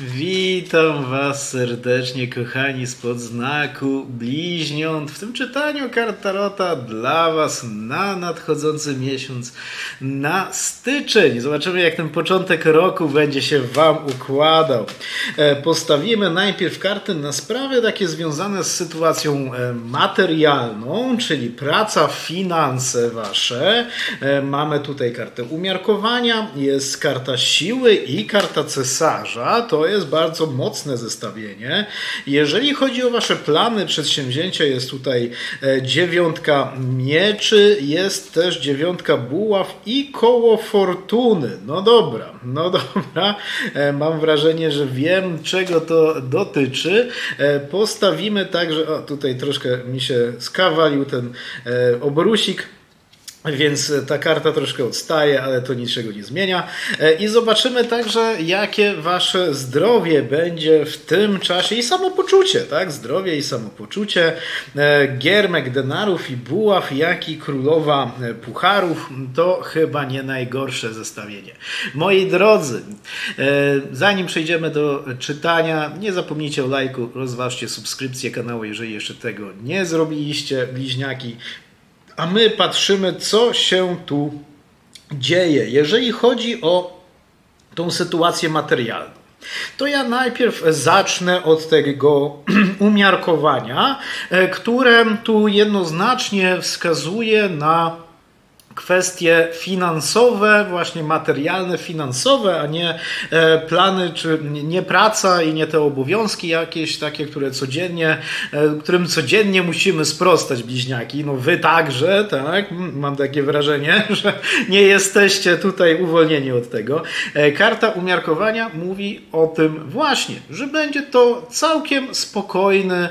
Witam Was serdecznie, kochani, spod znaku bliźniąt. W tym czytaniu kart Tarota dla Was na nadchodzący miesiąc, na styczeń. Zobaczymy, jak ten początek roku będzie się Wam układał. E, Postawimy najpierw karty na sprawy takie związane z sytuacją e, materialną, czyli praca, finanse Wasze. E, Mamy tutaj kartę umiarkowania, jest karta siły i karta cesarza. To jest bardzo mocne zestawienie. Jeżeli chodzi o Wasze plany, przedsięwzięcia, jest tutaj e, dziewiątka mieczy, jest też dziewiątka buław i koło fortuny. No dobra, no dobra. E, Mam wrażenie, że wiem, czego to dotyczy. E, Postawimy także, o tutaj troszkę mi się skawalił ten obrusik. Więc ta karta troszkę odstaje, ale to niczego nie zmienia. E, I zobaczymy także, jakie wasze zdrowie będzie w tym czasie i samopoczucie, tak? Zdrowie i samopoczucie. E, Giermek denarów i buław, jak i królowa e, pucharów to chyba nie najgorsze zestawienie. Moi drodzy, e, zanim przejdziemy do czytania, nie zapomnijcie o lajku, rozważcie subskrypcję kanału, jeżeli jeszcze tego nie zrobiliście, bliźniaki. A my patrzymy, co się tu dzieje. Jeżeli chodzi o tą sytuację materialną, to ja najpierw zacznę od tego umiarkowania, e, które tu jednoznacznie wskazuje na kwestie finansowe, właśnie materialne, finansowe, a nie e, plany, czy nie praca i nie te obowiązki jakieś takie, które codziennie, e, którym codziennie musimy sprostać bliźniaki. No wy także, tak? Mm, Mam takie wrażenie, że nie jesteście tutaj uwolnieni od tego. E, Karta umiarkowania mówi o tym właśnie, że będzie to całkiem spokojny,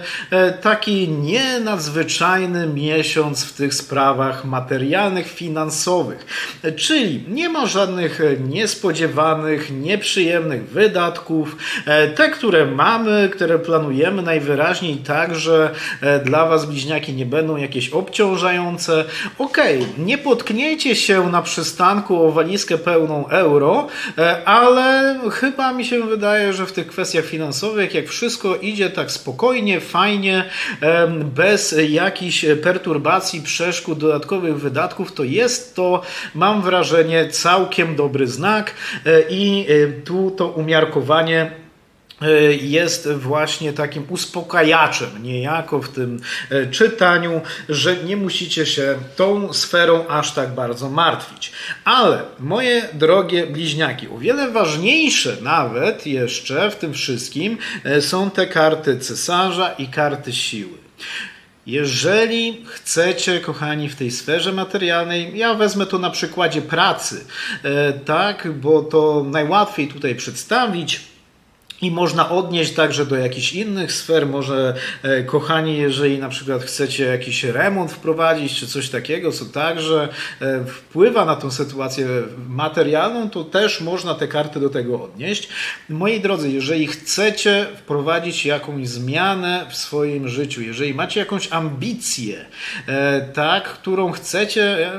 taki nie nadzwyczajny miesiąc w tych sprawach materialnych, finansowych. Czyli nie ma żadnych e, niespodziewanych, nieprzyjemnych wydatków. E, Te, które mamy, które planujemy, najwyraźniej także e, dla Was bliźniaki nie będą jakieś obciążające. Okej, nie potkniecie się na przystanku o walizkę pełną euro, ale chyba mi się wydaje, że w tych kwestiach finansowych, jak wszystko idzie tak spokojnie, fajnie, bez jakichś perturbacji, przeszkód, dodatkowych wydatków, to jest to, mam wrażenie, całkiem dobry znak e, i e, tu to umiarkowanie e, jest właśnie takim uspokajaczem niejako w tym czytaniu, że nie musicie się tą sferą aż tak bardzo martwić. Ale moje drogie bliźniaki, o wiele ważniejsze nawet jeszcze w tym wszystkim są te karty cesarza i karty siły. Jeżeli chcecie, kochani, w tej sferze materialnej, ja wezmę to na przykładzie pracy, e, tak, bo to najłatwiej tutaj przedstawić. I można odnieść także do jakichś innych sfer. Może, e, kochani, jeżeli na przykład chcecie jakiś remont wprowadzić, czy coś takiego, co także e, wpływa na tą sytuację materialną, to też można te karty do tego odnieść. Moi drodzy, jeżeli chcecie wprowadzić jakąś zmianę w swoim życiu, jeżeli macie jakąś ambicję, e, tak, którą chcecie,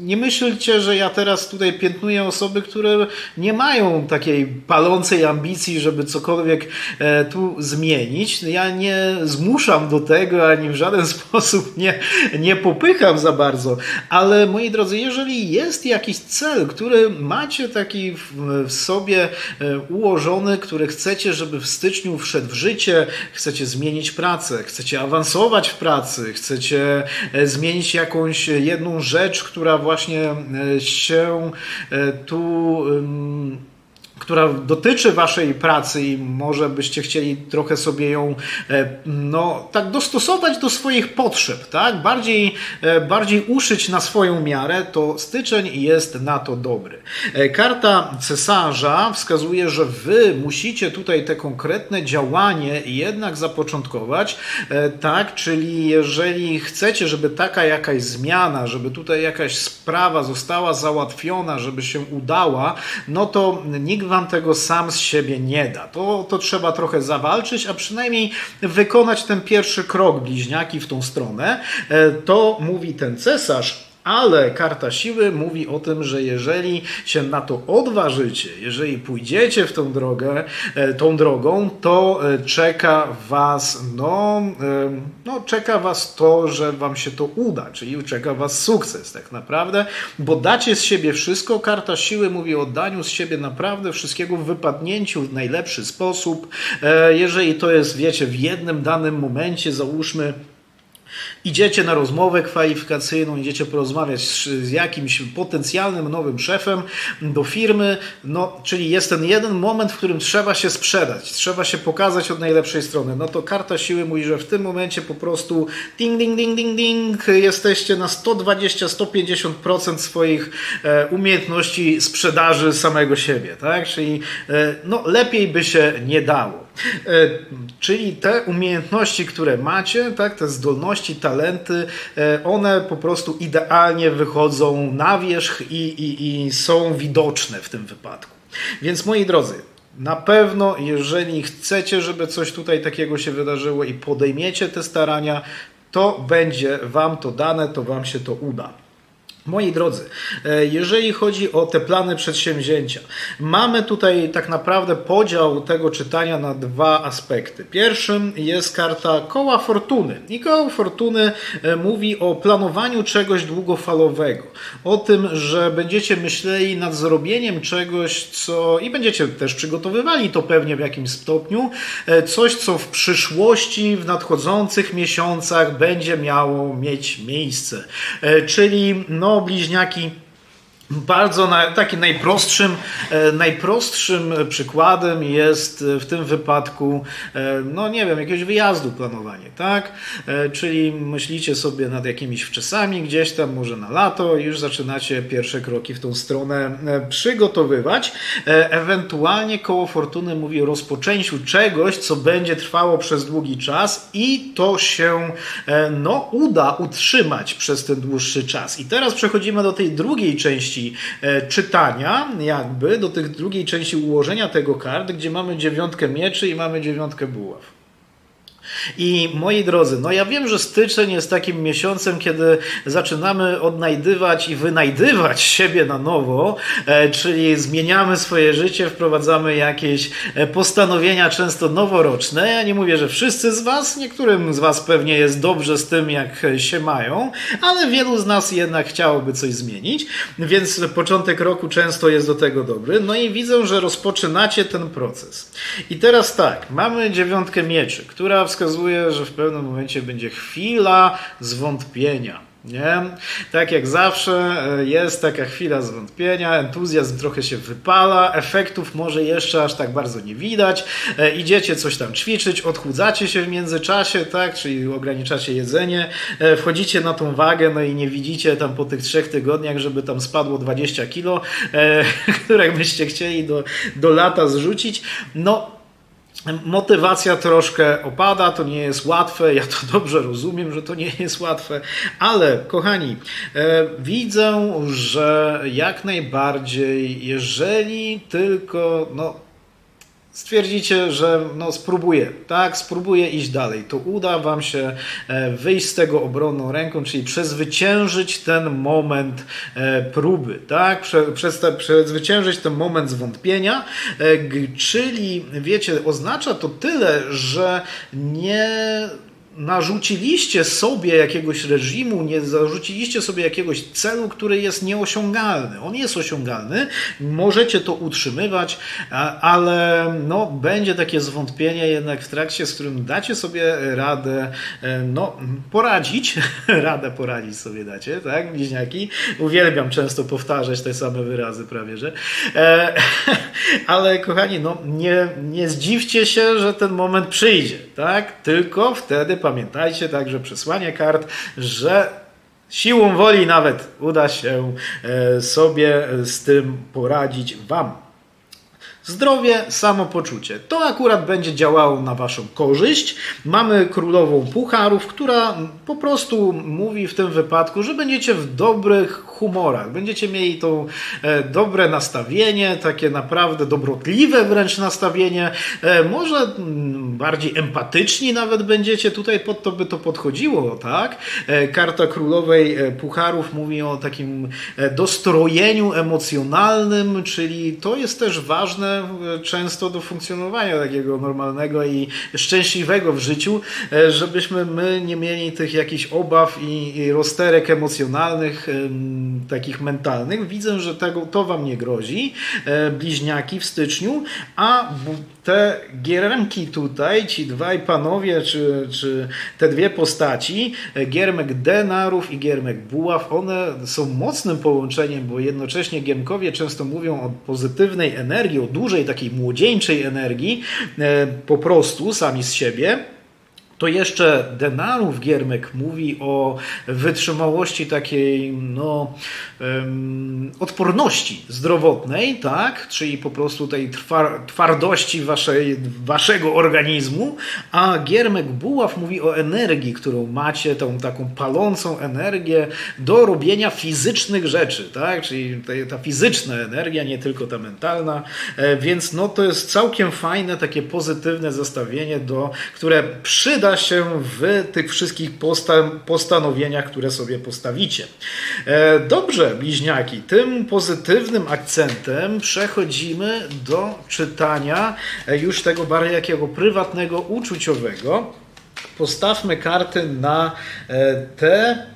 nie myślcie, że ja teraz tutaj piętnuję osoby, które nie mają takiej palącej ambicji, żeby cokolwiek e, tu zmienić. Ja nie zmuszam do tego, ani w żaden sposób nie, nie popycham za bardzo. Ale moi drodzy, jeżeli jest jakiś cel, który macie taki w, sobie e, ułożony, który chcecie, żeby w styczniu wszedł w życie, chcecie zmienić pracę, chcecie awansować w pracy, chcecie e, zmienić jakąś jedną rzecz, która właśnie e, się e, tu. Która dotyczy waszej pracy i może byście chcieli trochę sobie ją e, no, tak dostosować do swoich potrzeb, tak? Bardziej, e, bardziej uszyć na swoją miarę, to styczeń jest na to dobry. E, Karta cesarza wskazuje, że wy musicie tutaj te konkretne działanie jednak zapoczątkować, tak? Czyli jeżeli chcecie, żeby taka jakaś zmiana, żeby tutaj jakaś sprawa została załatwiona, żeby się udała, no to nikt wam tego sam z siebie nie da. To, to trzeba trochę zawalczyć, a przynajmniej wykonać ten pierwszy krok bliźniaki w tą stronę. E, To mówi ten cesarz. Ale karta siły mówi o tym, że jeżeli się na to odważycie, jeżeli pójdziecie w tą drogę, e, tą drogą, to e, czeka was, no, e, no, czeka was to, że wam się to uda, czyli czeka was sukces tak naprawdę, bo dacie z siebie wszystko. Karta siły mówi o daniu z siebie naprawdę wszystkiego w wypadnięciu w najlepszy sposób. Jeżeli to jest, wiecie, w jednym danym momencie, załóżmy, idziecie na rozmowę kwalifikacyjną, idziecie porozmawiać z, z jakimś potencjalnym nowym szefem do firmy, no, czyli jest ten jeden moment, w którym trzeba się sprzedać, trzeba się pokazać od najlepszej strony, no to karta siły mówi, że w tym momencie po prostu ding, ding, ding, ding, ding, jesteście na 120-150% swoich e, umiejętności sprzedaży samego siebie, tak? Czyli e, no, lepiej by się nie dało. E, Czyli te umiejętności, które macie, tak, te zdolności, talenty, e, one po prostu idealnie wychodzą na wierzch i, i, i są widoczne w tym wypadku. Więc moi drodzy, na pewno, jeżeli chcecie, żeby coś tutaj takiego się wydarzyło i podejmiecie te starania, to będzie Wam to dane, to Wam się to uda. Moi drodzy, e, jeżeli chodzi o te plany przedsięwzięcia, mamy tutaj tak naprawdę podział tego czytania na dwa aspekty. Pierwszym jest karta koła fortuny. I koło fortuny e, mówi o planowaniu czegoś długofalowego. O tym, że będziecie myśleli nad zrobieniem czegoś, co i będziecie też przygotowywali to pewnie w jakimś stopniu, e, coś, co w przyszłości, w nadchodzących miesiącach będzie miało mieć miejsce. Czyli no, bliźniaki. Bardzo na, taki najprostszym, e, najprostszym przykładem jest e, w tym wypadku, e, no nie wiem, jakiegoś wyjazdu planowanie, tak? Czyli myślicie sobie nad jakimiś wczesami gdzieś tam, może na lato, już zaczynacie pierwsze kroki w tą stronę przygotowywać. Ewentualnie koło fortuny mówi o rozpoczęciu czegoś, co będzie trwało przez długi czas i to się no, uda utrzymać przez ten dłuższy czas. I teraz przechodzimy do tej drugiej części e, czytania, jakby do tej drugiej części ułożenia tego kart, gdzie mamy dziewiątkę mieczy i mamy dziewiątkę buław. I moi drodzy, no ja wiem, że styczeń jest takim miesiącem, kiedy zaczynamy odnajdywać i wynajdywać siebie na nowo, e, czyli zmieniamy swoje życie, wprowadzamy jakieś e, postanowienia, często noworoczne. Ja nie mówię, że wszyscy z Was, niektórym z Was pewnie jest dobrze z tym, jak się mają, ale wielu z nas jednak chciałoby coś zmienić, więc początek roku często jest do tego dobry. No i widzę, że rozpoczynacie ten proces. I teraz tak, mamy dziewiątkę mieczy, która wskazuje, że w pewnym momencie będzie chwila zwątpienia. Nie? Tak jak zawsze e, jest taka chwila zwątpienia, entuzjazm trochę się wypala, efektów może jeszcze aż tak bardzo nie widać. E, Idziecie coś tam ćwiczyć, odchudzacie się w międzyczasie, tak? czyli ograniczacie jedzenie, e, wchodzicie na tą wagę, no i nie widzicie tam po tych trzech tygodniach, żeby tam spadło 20 kilo, które byście chcieli do, do lata zrzucić. No, Motywacja troszkę opada, to nie jest łatwe, ja to dobrze rozumiem, że to nie jest łatwe, ale kochani, e, widzę, że jak najbardziej, jeżeli tylko, no, stwierdzicie, że no, spróbuję, tak, spróbuję iść dalej, to uda Wam się e, wyjść z tego obronną ręką, czyli przezwyciężyć ten moment e, próby, tak, Prze, przezwyciężyć ten moment zwątpienia, e, czyli wiecie, oznacza to tyle, że nie narzuciliście sobie jakiegoś reżimu, nie zarzuciliście sobie jakiegoś celu, który jest nieosiągalny. On jest osiągalny, możecie to utrzymywać, ale no, będzie takie zwątpienie jednak w trakcie, z którym dacie sobie radę e, no, poradzić, radę poradzić sobie dacie, tak, bliźniaki? Uwielbiam często powtarzać te same wyrazy prawie, że. E, ale kochani, no, nie, nie zdziwcie się, że ten moment przyjdzie, tak? Tylko wtedy pamiętajcie także przesłanie kart, że siłą woli nawet uda się e, sobie z tym poradzić Wam. Zdrowie, samopoczucie. To akurat będzie działało na Waszą korzyść. Mamy królową pucharów, która po prostu mówi w tym wypadku, że będziecie w dobrych humorach. Będziecie mieli to e, dobre nastawienie, takie naprawdę dobrotliwe wręcz nastawienie. E, może mm, bardziej empatyczni nawet będziecie. Tutaj pod to by to podchodziło, tak? E, karta królowej pucharów mówi o takim dostrojeniu emocjonalnym, czyli to jest też ważne często do funkcjonowania takiego normalnego i szczęśliwego w życiu, żebyśmy my nie mieli tych jakichś obaw i, rozterek emocjonalnych, em, takich mentalnych. Widzę, że tego, to wam nie grozi, e, bliźniaki w styczniu, a te giermki tutaj, ci dwaj panowie, czy, czy te dwie postaci, e, giermek denarów i giermek buław, one są mocnym połączeniem, bo jednocześnie giermkowie często mówią o pozytywnej energii, o dużej takiej młodzieńczej energii, e, po prostu sami z siebie. To jeszcze denarów Giermek mówi o wytrzymałości takiej, no, em, odporności zdrowotnej, tak? Czyli po prostu tej twar- twardości waszej, waszego organizmu, a Giermek Buław mówi o energii, którą macie, tą taką palącą energię do robienia fizycznych rzeczy, tak? Czyli ta, ta fizyczna energia, nie tylko ta mentalna, e, więc no to jest całkiem fajne, takie pozytywne zestawienie, do, które przyda się w tych wszystkich posta- postanowieniach, które sobie postawicie. E, Dobrze, bliźniaki, tym pozytywnym akcentem przechodzimy do czytania e, już tego bardziej jakiego prywatnego, uczuciowego. Postawmy karty na e, te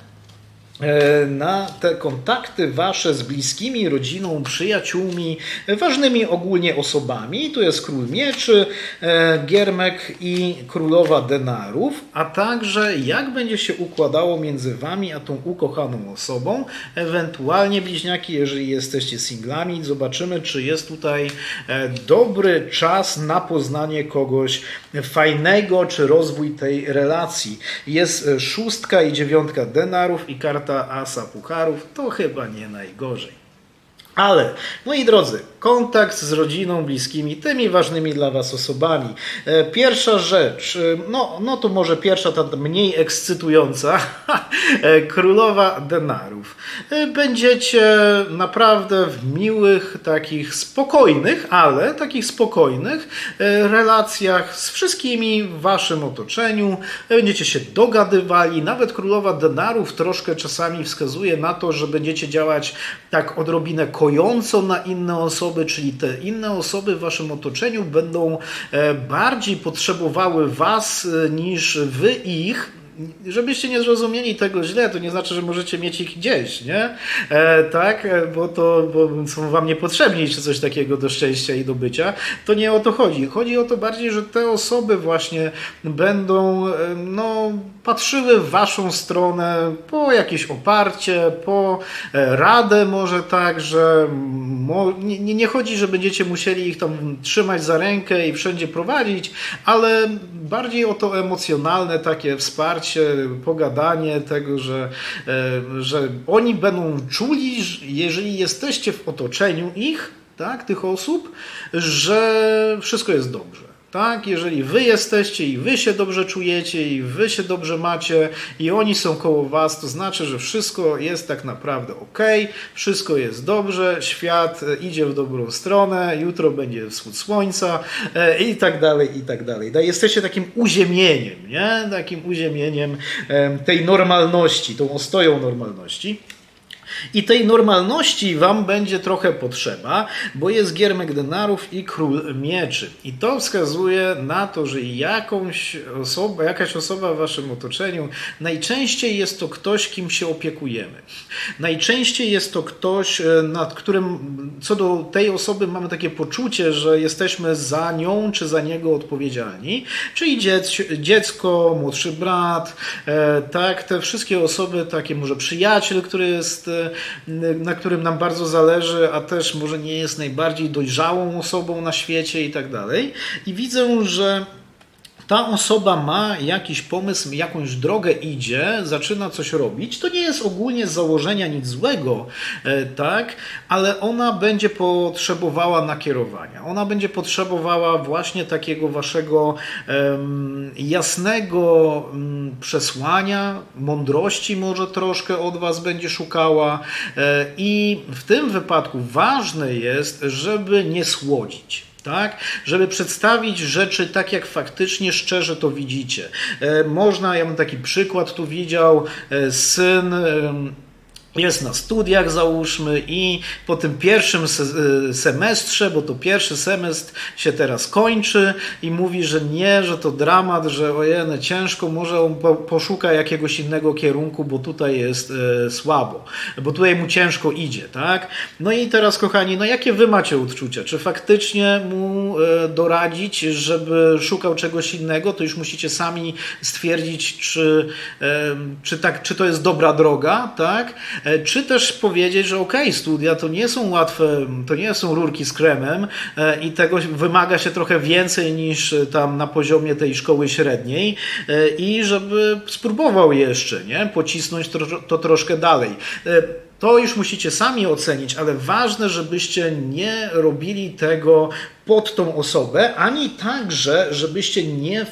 na te kontakty wasze z bliskimi, rodziną, przyjaciółmi, e, ważnymi ogólnie osobami. Tu jest król mieczy, e, giermek i królowa denarów, a także jak będzie się układało między wami a tą ukochaną osobą, ewentualnie bliźniaki, jeżeli jesteście singlami, zobaczymy, czy jest tutaj e, dobry czas na poznanie kogoś fajnego, czy rozwój tej relacji. Jest e, szóstka i dziewiątka denarów i karta asa pucharów, to chyba nie najgorzej. Ale, moi drodzy, kontakt z rodziną, bliskimi, tymi ważnymi dla Was osobami. E, Pierwsza rzecz, e, no, no to może pierwsza, ta mniej ekscytująca, e, królowa denarów. Będziecie naprawdę w miłych, takich spokojnych, ale takich spokojnych relacjach z wszystkimi w Waszym otoczeniu. Będziecie się dogadywali, nawet królowa denarów troszkę czasami wskazuje na to, że będziecie działać tak odrobinę kojąco na inne osoby, czyli te inne osoby w waszym otoczeniu będą e, bardziej potrzebowały was e, niż wy ich. Żebyście nie zrozumieli tego źle, to nie znaczy, że możecie mieć ich gdzieś, nie? E, tak, e, bo to bo są wam niepotrzebni, czy coś takiego do szczęścia i do bycia. To nie o to chodzi. Chodzi o to bardziej, że te osoby właśnie będą, e, no, patrzyły w waszą stronę po jakieś oparcie, po e, radę może tak, że mo, nie- nie chodzi, że będziecie musieli ich tam trzymać za rękę i wszędzie prowadzić, ale bardziej o to emocjonalne takie wsparcie, pogadanie tego, że, e, że oni będą czuli, że jeżeli jesteście w otoczeniu ich, tak, tych osób, że wszystko jest dobrze. Tak, jeżeli wy jesteście i wy się dobrze czujecie i wy się dobrze macie i oni są koło was, to znaczy, że wszystko jest tak naprawdę ok, wszystko jest dobrze, świat e, idzie w dobrą stronę, jutro będzie wschód słońca e, i tak dalej, i tak dalej. Da- Jesteście takim uziemieniem, nie? Takim uziemieniem em, tej normalności, tą ostoją normalności. I tej normalności wam będzie trochę potrzeba, bo jest giermek denarów i król mieczy. I to wskazuje na to, że jakąś osobę, jakaś osoba w waszym otoczeniu, najczęściej jest to ktoś, kim się opiekujemy. Najczęściej jest to ktoś, e, nad którym, co do tej osoby mamy takie poczucie, że jesteśmy za nią czy za niego odpowiedzialni. Czyli dziec, dziecko, młodszy brat, e, tak, te wszystkie osoby, takie może przyjaciel, który jest, e, na którym nam bardzo zależy, a też może nie jest najbardziej dojrzałą osobą na świecie i tak dalej. I widzę, że ta osoba ma jakiś pomysł, jakąś drogę idzie, zaczyna coś robić, to nie jest ogólnie z założenia nic złego, e, tak, ale ona będzie potrzebowała nakierowania. Ona będzie potrzebowała właśnie takiego waszego em, jasnego mm, przesłania, mądrości może troszkę od was będzie szukała. E, i w tym wypadku ważne jest, żeby nie słodzić tak? Żeby przedstawić rzeczy tak, jak faktycznie szczerze to widzicie. E, Można, ja bym taki przykład tu widział, e, syn. Jest na studiach, załóżmy, i po tym pierwszym e, semestrze, bo to pierwszy semestr się teraz kończy, i mówi, że nie, że to dramat, że ojej, ciężko, może on po, poszuka jakiegoś innego kierunku, bo tutaj jest e, słabo, bo tutaj mu ciężko idzie, tak? No i teraz, kochani, no jakie wy macie odczucia? Czy faktycznie mu e, doradzić, żeby szukał czegoś innego? To już musicie sami stwierdzić, czy, czy, tak, czy to jest dobra droga, tak? E, Czy też powiedzieć, że okej, studia to nie są łatwe, to nie są rurki z kremem e, i tego wymaga się trochę więcej niż e, tam na poziomie tej szkoły średniej i żeby spróbował jeszcze, nie? Pocisnąć to, to troszkę dalej. To już musicie sami ocenić, ale ważne, żebyście nie robili tego pod tą osobę, ani także, żebyście nie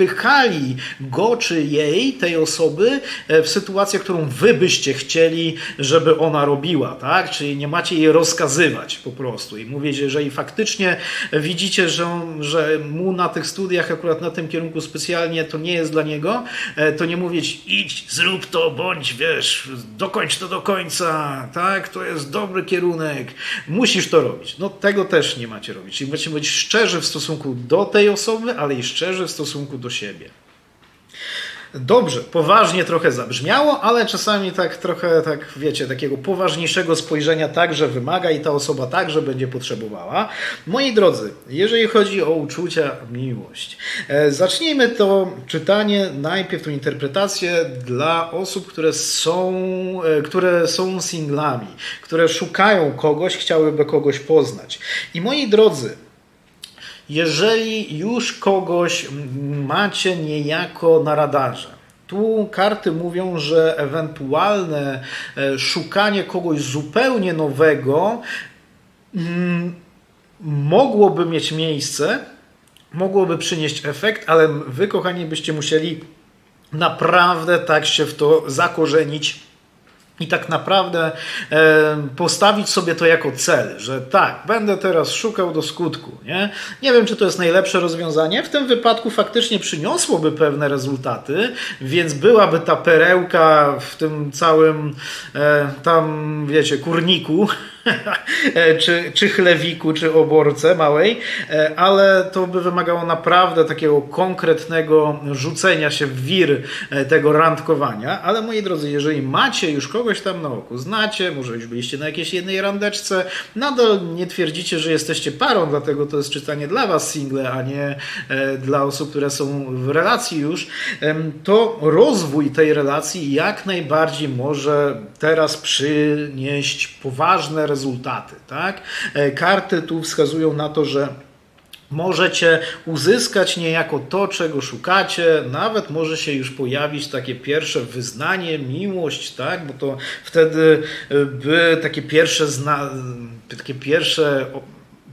wpychali go czy jej, tej osoby, e, w sytuację, którą wy byście chcieli, żeby ona robiła, tak? Czyli nie macie jej rozkazywać po prostu i mówić, że jeżeli faktycznie widzicie, że, on, że mu na tych studiach, akurat na tym kierunku specjalnie to nie jest dla niego, e, to nie mówić idź, zrób to, bądź, wiesz, dokończ to do końca, tak? To jest dobry kierunek, musisz to robić. No tego też nie macie robić. Czyli macie być szczerzy w stosunku do tej osoby, ale i szczerzy w stosunku do siebie. Dobrze, poważnie trochę zabrzmiało, ale czasami tak trochę, tak wiecie, takiego poważniejszego spojrzenia także wymaga i ta osoba także będzie potrzebowała. Moi drodzy, jeżeli chodzi o uczucia, miłość, e, zacznijmy to czytanie, najpierw tą interpretację dla osób, które są, e, które są singlami, które szukają kogoś, chciałyby kogoś poznać. I moi drodzy, jeżeli już kogoś macie niejako na radarze, tu karty mówią, że ewentualne e, szukanie kogoś zupełnie nowego mm, mogłoby mieć miejsce, mogłoby przynieść efekt, ale wy, kochani, byście musieli naprawdę tak się w to zakorzenić i tak naprawdę postawić sobie to jako cel, że tak, będę teraz szukał do skutku. Nie? nie wiem, czy to jest najlepsze rozwiązanie. W tym wypadku faktycznie przyniosłoby pewne rezultaty, więc byłaby ta perełka w tym całym e, tam, wiecie, kurniku, czy, czy chlewiku, czy oborce małej, e, ale to by wymagało naprawdę takiego konkretnego rzucenia się w wir e, tego randkowania. Ale moi drodzy, jeżeli macie już kogoś tam na oku, znacie, może już byliście na jakiejś jednej randeczce, nadal nie twierdzicie, że jesteście parą, dlatego to jest czytanie dla was single, a nie e, dla osób, które są w relacji już, to rozwój tej relacji jak najbardziej może teraz przynieść poważne rezultaty. Tak? E, Karty tu wskazują na to, że możecie uzyskać niejako to, czego szukacie, nawet może się już pojawić takie pierwsze wyznanie, miłość, tak? Bo to wtedy y, by takie pierwsze, zna, takie pierwsze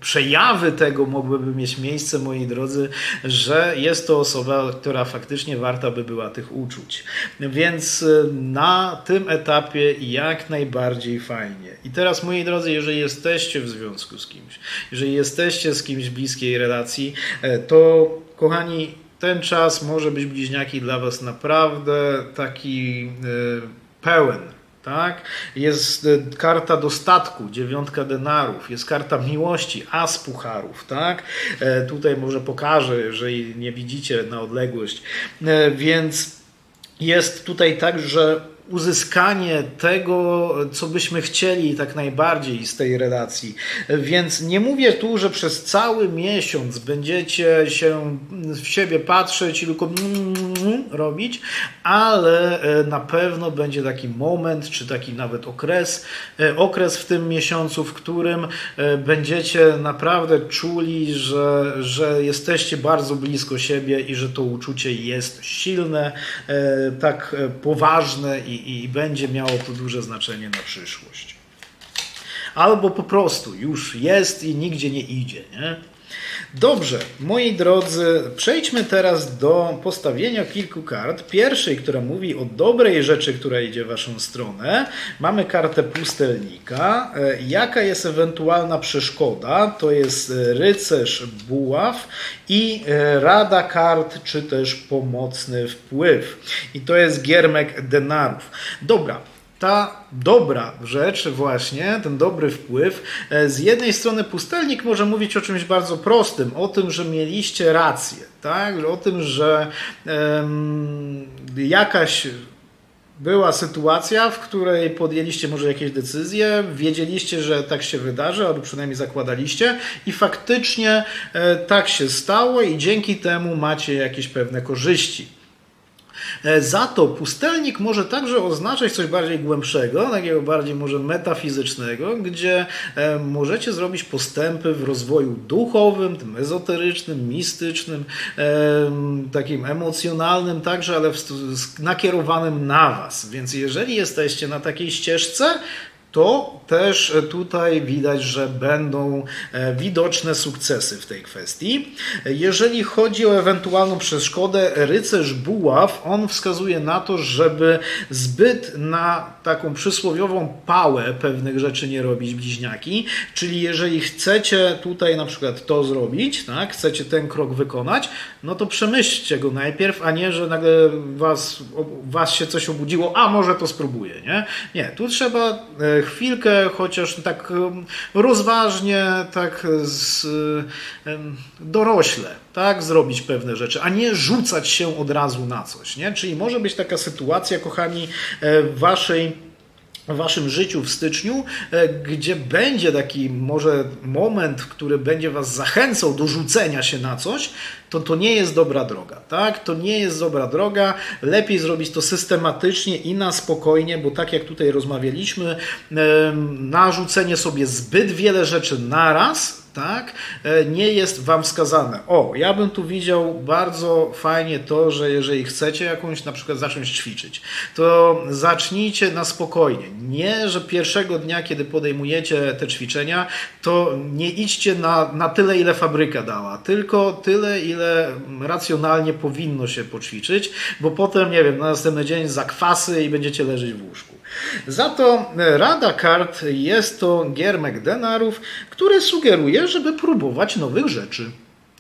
przejawy tego mogłyby mieć miejsce, moi drodzy, że jest to osoba, która faktycznie warta by była tych uczuć. Więc y, na tym etapie jak najbardziej fajnie. I teraz, moi drodzy, jeżeli jesteście w związku z kimś, jeżeli jesteście z kimś w bliskiej relacji, e, to kochani, ten czas może być bliźniaki dla Was naprawdę taki y, pełen. Tak? Jest y, karta dostatku, dziewiątka denarów, jest karta miłości, as pucharów. Tak? E, tutaj może pokażę, jeżeli nie widzicie na odległość. E, więc jest tutaj tak, że uzyskanie tego, co byśmy chcieli tak najbardziej z tej relacji. Więc nie mówię tu, że przez cały miesiąc będziecie się w siebie patrzeć i tylko robić, ale e, na pewno będzie taki moment, czy taki nawet okres, e, okres w tym miesiącu, w którym e, będziecie naprawdę czuli, że, że jesteście bardzo blisko siebie i że to uczucie jest silne, tak poważne i, i będzie miało to duże znaczenie na przyszłość. Albo po prostu już jest i nigdzie nie idzie. Nie? Dobrze, moi drodzy, przejdźmy teraz do postawienia kilku kart. Pierwszej, która mówi o dobrej rzeczy, która idzie w Waszą stronę. Mamy kartę pustelnika. E, Jaka jest ewentualna przeszkoda? To jest e, rycerz buław i e, rada kart, czy też pomocny wpływ. I to jest giermek denarów. Dobra, ta dobra rzecz, właśnie, ten dobry wpływ, e, z jednej strony pustelnik może mówić o czymś bardzo prostym, o tym, że mieliście rację, tak? o tym, że em, jakaś była sytuacja, w której podjęliście może jakieś decyzje, wiedzieliście, że tak się wydarzy, albo przynajmniej zakładaliście i faktycznie e, tak się stało i dzięki temu macie jakieś pewne korzyści. E, Za to pustelnik może także oznaczać coś bardziej głębszego, takiego bardziej może metafizycznego, gdzie e, możecie zrobić postępy w rozwoju duchowym, tym ezoterycznym, mistycznym, e, takim emocjonalnym także, ale nakierowanym na Was. Więc jeżeli jesteście na takiej ścieżce, to też tutaj widać, że będą e, widoczne sukcesy w tej kwestii. Jeżeli chodzi o ewentualną przeszkodę, rycerz buław, on wskazuje na to, żeby zbyt na taką przysłowiową pałę pewnych rzeczy nie robić bliźniaki, czyli jeżeli chcecie tutaj na przykład to zrobić, tak, chcecie ten krok wykonać, no to przemyślcie go najpierw, a nie, że nagle was, was się coś obudziło, a może to spróbuję, nie? Nie, tu trzeba e, chwilkę, chociaż tak rozważnie, tak z, dorośle, tak, zrobić pewne rzeczy, a nie rzucać się od razu na coś, nie? Czyli może być taka sytuacja, kochani, e, w waszej w waszym życiu w styczniu, e, gdzie będzie taki może moment, który będzie was zachęcał do rzucenia się na coś, to to nie jest dobra droga, tak? To nie jest dobra droga. Lepiej zrobić to systematycznie i na spokojnie, bo tak jak tutaj rozmawialiśmy, narzucenie sobie zbyt wiele rzeczy naraz, tak, e, nie jest Wam wskazane. O, ja bym tu widział bardzo fajnie to, że jeżeli chcecie jakąś na przykład zacząć ćwiczyć, to zacznijcie na spokojnie. Nie, że pierwszego dnia, kiedy podejmujecie te ćwiczenia, to nie idźcie na, na tyle, ile fabryka dała, tylko tyle, ile racjonalnie powinno się poćwiczyć, bo potem, nie wiem, na następny dzień zakwasy i będziecie leżeć w łóżku. Za to e, rada kart jest to giermek denarów, który sugeruje, żeby próbować nowych rzeczy.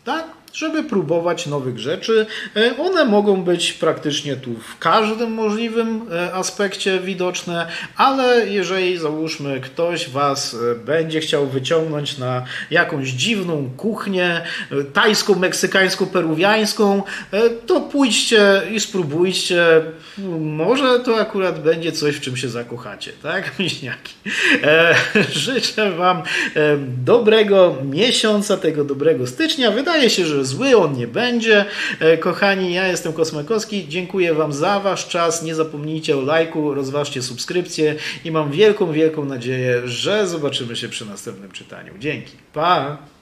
Tak? Żeby próbować nowych rzeczy. E, One mogą być praktycznie tu w każdym możliwym e, aspekcie widoczne, ale jeżeli załóżmy ktoś Was e, będzie chciał wyciągnąć na jakąś dziwną kuchnię tajską, meksykańską, peruwiańską, to pójdźcie i spróbujcie. Może to akurat będzie coś, w czym się zakochacie, tak? Miśniaki. Życzę Wam dobrego miesiąca, tego dobrego stycznia. Wydaje się, że zły on nie będzie. E, kochani, ja jestem Kosmekowski. Dziękuję Wam za Wasz czas. Nie zapomnijcie o lajku, rozważcie subskrypcję i mam wielką, wielką nadzieję, że zobaczymy się przy następnym czytaniu. Dzięki. Pa!